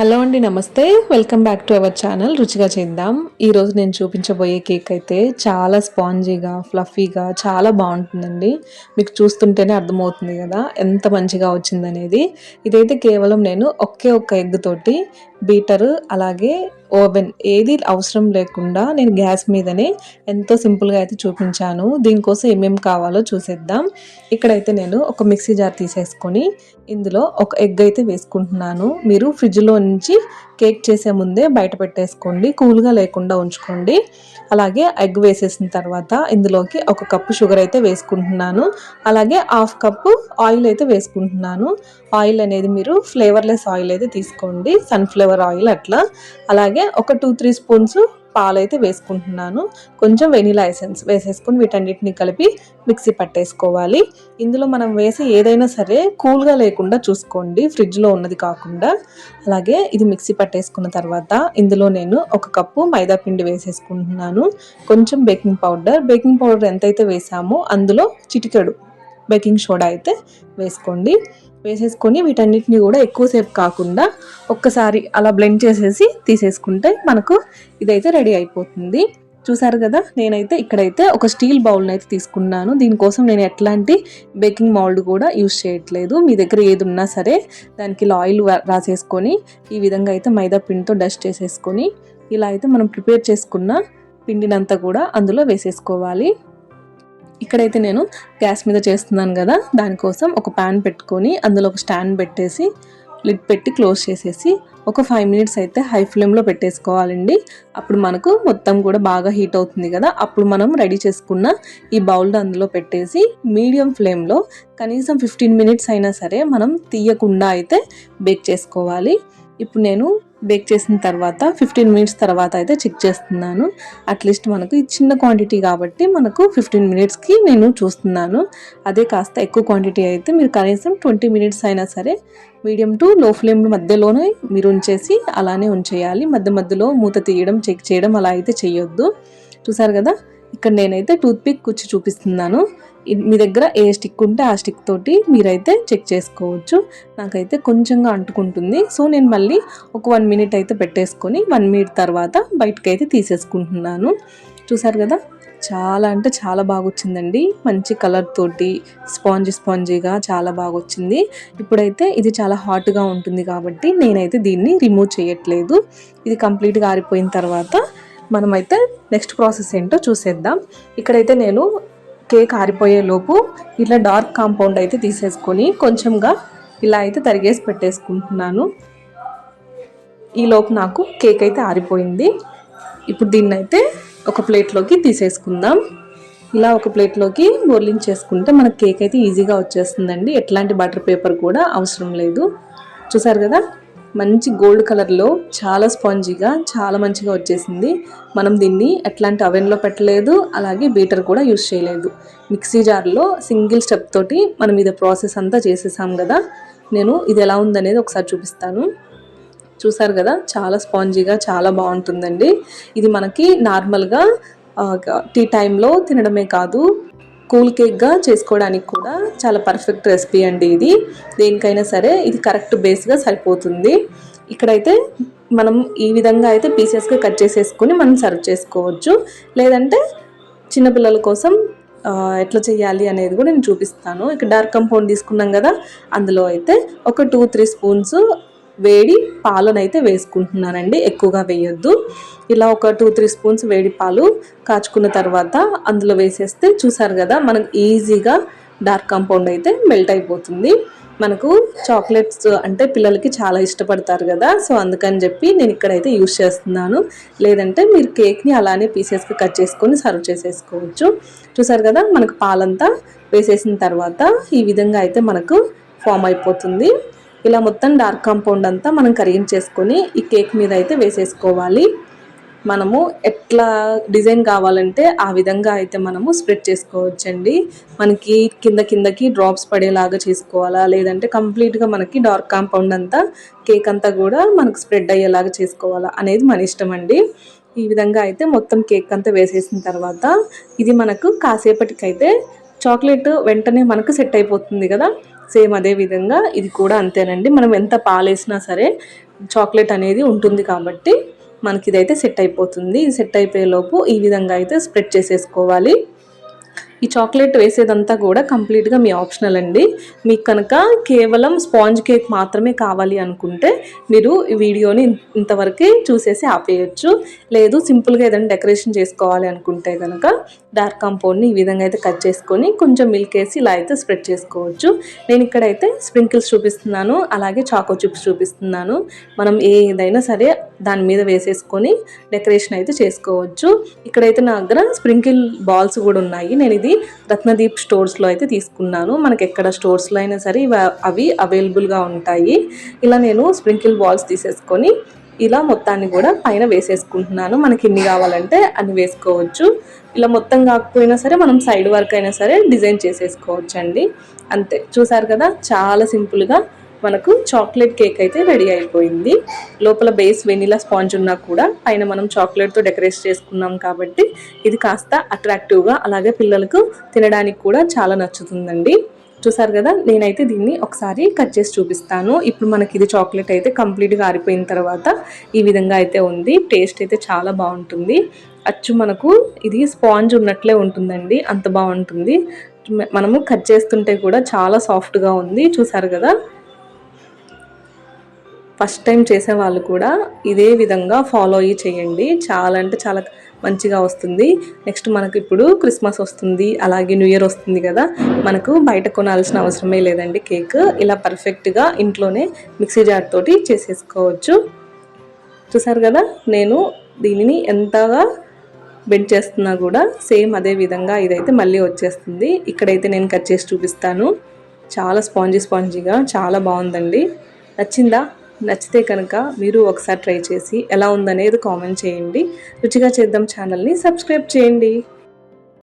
Hello అండి నమస్తే. Welcome back to our channel రుచిగా చేద్దాం. ఈరోజు నేను చూపించబోయే కేక్ అయితే చాలా స్పాంజీగా ఫ్లఫీగా చాలా బాగుంటుందండి. మీకు చూస్తుంటేనే అర్థమవుతుంది కదా ఎంత మంచిగా వచ్చిందనేది. ఇదైతే కేవలం నేను ఒకే ఒక్క ఎగ్ తోటి బీటర్ అలాగే ఓవెన్ ఏది అవసరం లేకుండా నేను గ్యాస్ మీదనే ఎంతో సింపుల్గా అయితే చూపించాను. దీనికోసం ఏమేమి కావాలో చూసేద్దాం. ఇక్కడైతే నేను ఒక మిక్సీ జార్ తీసేసుకొని ఇందులో ఒక ఎగ్ అయితే వేసుకుంటున్నాను. మీరు ఫ్రిడ్జ్లో నుంచి కేక్ చేసే ముందే బయట పెట్టేసుకోండి కూల్గా లేకుండా ఉంచుకోండి. అలాగే ఎగ్ వేసేసిన తర్వాత ఇందులోకి ఒక కప్పు షుగర్ అయితే వేసుకుంటున్నాను. అలాగే హాఫ్ కప్పు ఆయిల్ అయితే వేసుకుంటున్నాను. ఆయిల్ అనేది మీరు ఫ్లేవర్లెస్ ఆయిల్ అయితే తీసుకోండి. సన్ఫ్లవర్ ఆయిల్ అట్లా. అలాగే ఒక టూ త్రీ స్పూన్స్ పాలైతే వేసుకుంటున్నాను. కొంచెం వెనిలా ఎసెన్స్ వేసేసుకుని వీటన్నిటిని కలిపి మిక్సీ పట్టేసుకోవాలి. ఇందులో మనం వేసి ఏదైనా సరే కూల్గా లేకుండా చూసుకోండి. ఫ్రిడ్జ్లో ఉన్నది కాకుండా. అలాగే ఇది మిక్సీ పట్టేసుకున్న తర్వాత ఇందులో నేను ఒక కప్పు మైదా పిండి వేసేసుకుంటున్నాను. కొంచెం బేకింగ్ పౌడర్. బేకింగ్ పౌడర్ ఎంతైతే వేసామో అందులో చిటికెడు బేకింగ్ సోడా అయితే వేసుకోండి. వేసేసుకొని వీటన్నిటిని కూడా ఎక్కువసేపు కాకుండా ఒక్కసారి అలా బ్లెండ్ చేసేసి తీసేసుకుంటే మనకు ఇదైతే రెడీ అయిపోతుంది. చూసారు కదా నేనైతే ఇక్కడైతే ఒక స్టీల్ బౌల్ని అయితే తీసుకున్నాను. దీనికోసం నేను ఎట్లాంటి బేకింగ్ మౌల్డ్ కూడా యూస్ చేయట్లేదు. మీ దగ్గర ఏది ఉన్నా సరే దానికి ఆయిల్ రాసేసుకొని ఈ విధంగా అయితే మైదా పిండితో డస్ట్ చేసేసుకొని ఇలా అయితే మనం ప్రిపేర్ చేసుకున్న పిండినంతా కూడా అందులో వేసేసుకోవాలి. ఇక్కడైతే నేను గ్యాస్ మీద చేస్తున్నాను కదా దానికోసం ఒక ప్యాన్ పెట్టుకొని అందులో ఒక స్టాండ్ పెట్టేసి లిడ్ పెట్టి క్లోజ్ చేసేసి ఒక ఫైవ్ మినిట్స్ అయితే హై ఫ్లేమ్లో పెట్టేసుకోవాలండి. అప్పుడు మనకు మొత్తం కూడా బాగా హీట్ అవుతుంది కదా అప్పుడు మనం రెడీ చేసుకున్న ఈ బౌల్ అందులో పెట్టేసి మీడియం ఫ్లేమ్లో కనీసం ఫిఫ్టీన్ మినిట్స్ అయినా సరే మనం తీయకుండా అయితే బేక్ చేసుకోవాలి. ఇప్పుడు నేను బేక్ చేసిన తర్వాత ఫిఫ్టీన్ మినిట్స్ తర్వాత అయితే చెక్ చేస్తున్నాను. అట్లీస్ట్ మనకు ఇది చిన్న క్వాంటిటీ కాబట్టి మనకు ఫిఫ్టీన్ మినిట్స్కి నేను చూస్తున్నాను. అదే కాస్త ఎక్కువ క్వాంటిటీ అయితే మీరు కనీసం ట్వంటీ మినిట్స్ అయినా సరే మీడియం టు లో ఫ్లేమ్ మధ్యలోనే మీరు ఉంచేసి అలానే ఉంచేయాలి. మధ్య మధ్యలో మూత తీయడం చెక్ చేయడం అలా అయితే చేయొద్దు. చూసారు కదా? ఇక్కడ నేనైతే టూత్పిక్ కుచ్చి చూపిస్తున్నాను. మీ దగ్గర ఏ స్టిక్ ఉంటే ఆ స్టిక్ తోటి మీరైతే చెక్ చేసుకోవచ్చు. నాకైతే కొంచెంగా అంటుకుంటుంది. సో నేను మళ్ళీ ఒక వన్ మినిట్ అయితే పెట్టేసుకొని వన్ మినిట్ తర్వాత బయటకైతే తీసేసుకుంటున్నాను. చూసారు కదా? చాలా అంటే చాలా బాగా వచ్చిందండి మంచి కలర్ తోటి స్పాంజీ స్పాంజీగా చాలా బాగా వచ్చింది ఇప్పుడైతే ఇది చాలా హాట్గా ఉంటుంది కాబట్టి నేనైతే దీన్ని రిమూవ్ చేయట్లేదు. ఇది కంప్లీట్గా ఆరిపోయిన తర్వాత మనమైతే నెక్స్ట్ ప్రాసెస్ ఏంటో చూసేద్దాం. ఇక్కడైతే నేను కేక్ ఆరిపోయే లోపు ఇట్లా డార్క్ కాంపౌండ్ అయితే తీసేసుకొని కొంచెంగా ఇలా అయితే తరిగేసి పెట్టేసుకుంటున్నాను. ఈలోపు నాకు కేక్ అయితే ఆరిపోయింది. ఇప్పుడు దీన్ని అయితే ఒక ప్లేట్లోకి తీసేసుకుందాం. ఇలా ఒక ప్లేట్లోకి బోర్లించేసుకుంటే మనకు కేక్ అయితే ఈజీగా వచ్చేస్తుందండి. ఎట్లాంటి బటర్ పేపర్ కూడా అవసరం లేదు. చూసారు కదా? మంచి గోల్డ్ కలర్లో చాలా స్పాంజీగా చాలా మంచిగా వచ్చేసింది. మనం దీన్ని ఎట్లాంటి అవెన్లో పెట్టలేదు అలాగే బీటర్ కూడా యూస్ చేయలేదు. మిక్సీ జార్లో సింగిల్ స్టెప్ తోటి మనం ఇది ప్రాసెస్ అంతా చేసేసాం కదా. నేను ఇది ఎలా ఉందనేది ఒకసారి చూపిస్తాను. చూసారు కదా చాలా స్పాంజీగా చాలా బాగుంటుందండి. ఇది మనకి నార్మల్గా టీ టైంలో తినడమే కాదు కూల్ కేక్గా చేసుకోవడానికి కూడా చాలా పర్ఫెక్ట్ రెసిపీ అండి ఇది. దేనికైనా సరే ఇది కరెక్ట్ బేస్గా సరిపోతుంది. ఇక్కడైతే మనం ఈ విధంగా అయితే పీసెస్గా కట్ చేసేసుకొని మనం సర్వ్ చేసుకోవచ్చు. లేదంటే చిన్నపిల్లల కోసం ఎట్లా చేయాలి అనేది కూడా నేను చూపిస్తాను. ఇక్కడ డార్క్ కంపౌండ్ తీసుకున్నాం కదా అందులో అయితే ఒక టూ త్రీ స్పూన్స్ వేడి పాలనైతే వేసుకుంటున్నానండి. ఎక్కువగా వేయొద్దు. ఇలా ఒక టూ త్రీ స్పూన్స్ వేడి పాలు కాచుకున్న తర్వాత అందులో వేసేస్తే చూసారు కదా మనకు ఈజీగా డార్క్ కాంపౌండ్ అయితే మెల్ట్ అయిపోతుంది. మనకు చాక్లెట్స్ అంటే పిల్లలకి చాలా ఇష్టపడతారు కదా సో అందుకని చెప్పి నేను ఇక్కడైతే యూస్ చేస్తున్నాను. లేదంటే మీరు కేక్ని అలానే పీసెస్కి కట్ చేసుకొని సర్వ్ చేసేసుకోవచ్చు. చూసారు కదా మనకు పాలంతా వేసేసిన తర్వాత ఈ విధంగా అయితే మనకు ఫామ్ అయిపోతుంది. ఇలా మొత్తం డార్క్ కాంపౌండ్ అంతా మనం కరిగించేసుకొని ఈ కేక్ మీద అయితే వేసేసుకోవాలి. మనము ఎట్లా డిజైన్ కావాలంటే ఆ విధంగా అయితే మనము స్ప్రెడ్ చేసుకోవచ్చండి. మనకి కింద కిందకి డ్రాప్స్ పడేలాగా చేసుకోవాలా లేదంటే కంప్లీట్గా మనకి డార్క్ కాంపౌండ్ అంతా కేక్ అంతా కూడా మనకు స్ప్రెడ్ అయ్యేలాగా చేసుకోవాలా అనేది మన ఇష్టం అండి ఈ విధంగా అయితే మొత్తం కేక్ అంతా వేసేసిన తర్వాత ఇది మనకు కాసేపటికైతే చాక్లెట్ వెంటనే మనకు సెట్ అయిపోతుంది కదా. సేమ్ అదే విధంగా ఇది కూడా అంతేనండి. మనం ఎంత పాలేసినా సరే చాక్లెట్ అనేది ఉంటుంది కాబట్టి మనకి ఇదైతే సెట్ అయిపోతుంది. సెట్ అయిపోయే లోపు ఈ విధంగా అయితే స్ప్రెడ్ చేసేసుకోవాలి. ఈ చాక్లెట్ వేసేదంతా కూడా కంప్లీట్గా మీ ఆప్షనల్ అండి. మీకు కనుక కేవలం స్పాంజ్ కేక్ మాత్రమే కావాలి అనుకుంటే మీరు ఈ వీడియోని ఇంతవరకే చూసేసి ఆపేయచ్చు. లేదు సింపుల్గా ఏదైనా డెకరేషన్ చేసుకోవాలి అనుకుంటే కనుక డార్క్ కాంపౌండ్ని ఈ విధంగా అయితే కట్ చేసుకొని కొంచెం మిల్క్ వేసి ఇలా అయితే స్ప్రెడ్ చేసుకోవచ్చు. నేను ఇక్కడైతే స్ప్రింకిల్స్ చూపిస్తున్నాను అలాగే చాకో చిప్స్ చూపిస్తున్నాను. మనం ఏదైనా సరే దాని మీద వేసేసుకొని డెకరేషన్ అయితే చేసుకోవచ్చు. ఇక్కడైతే నా దగ్గర స్ప్రింకిల్ బాల్స్ కూడా ఉన్నాయి. నేను ఇది రత్నదీప్ స్టోర్స్లో అయితే తీసుకున్నాను. మనకి ఎక్కడ స్టోర్స్లో అయినా సరే అవి అవైలబుల్గా ఉంటాయి. ఇలా నేను స్ప్రింకిల్ బాల్స్ తీసేసుకొని ఇలా మొత్తాన్ని కూడా పైన వేసేసుకుంటున్నాను. మనకి ఎన్ని కావాలంటే అన్ని వేసుకోవచ్చు. ఇలా మొత్తం కాకపోయినా సరే మనం సైడ్ వర్క్ అయినా సరే డిజైన్ చేసేసుకోవచ్చు అండి అంతే. చూసారు కదా? చాలా సింపుల్గా మనకు చాక్లెట్ కేక్ అయితే రెడీ అయిపోయింది. లోపల బేస్ వెనీలా స్పాంజ్ ఉన్నా కూడా పైన మనం చాక్లెట్తో డెకరేట్ చేసుకున్నాం కాబట్టి ఇది కాస్త అట్రాక్టివ్గా అలాగే పిల్లలకు తినడానికి కూడా చాలా నచ్చుతుందండి. చూసారు కదా నేనైతే దీన్ని ఒకసారి కట్ చేసి చూపిస్తాను. ఇప్పుడు మనకి ఇది చాక్లెట్ అయితే కంప్లీట్గా ఆరిపోయిన తర్వాత ఈ విధంగా అయితే ఉంది. టేస్ట్ అయితే చాలా బాగుంటుంది. అచ్చు మనకు ఇది స్పాంజ్ ఉన్నట్లే ఉంటుందండి. అంత బాగుంటుంది. మనము కట్ చేస్తుంటే కూడా చాలా సాఫ్ట్గా ఉంది. చూసారు కదా? ఫస్ట్ టైం చేసే వాళ్ళు కూడా ఇదే విధంగా ఫాలో అయ్యి చేయండి. చాలా అంటే చాలా మంచిగా వస్తుంది. నెక్స్ట్ మనకు ఇప్పుడు క్రిస్మస్ వస్తుంది అలాగే న్యూ ఇయర్ వస్తుంది కదా మనకు బయట కొనాల్సిన అవసరమే లేదండి కేక్. ఇలా పర్ఫెక్ట్గా ఇంట్లోనే మిక్సీ జార్ తోటి చేసేసుకోవచ్చు. చూసారు కదా నేను దీనిని ఎంతగా బెండ్ చేస్తున్నా కూడా సేమ్ అదే విధంగా ఇదైతే మళ్ళీ వచ్చేస్తుంది. ఇక్కడైతే నేను కట్ చేసి చూపిస్తాను. చాలా స్పాంజీ స్పాంజీగా చాలా బాగుందండి. నచ్చిందా? నచ్చితే కనుక మీరు ఒకసారి ట్రై చేసి ఎలా ఉందనేది కామెంట్ చేయండి. రుచిగా చేద్దాం ఛానల్ని సబ్స్క్రైబ్ చేయండి.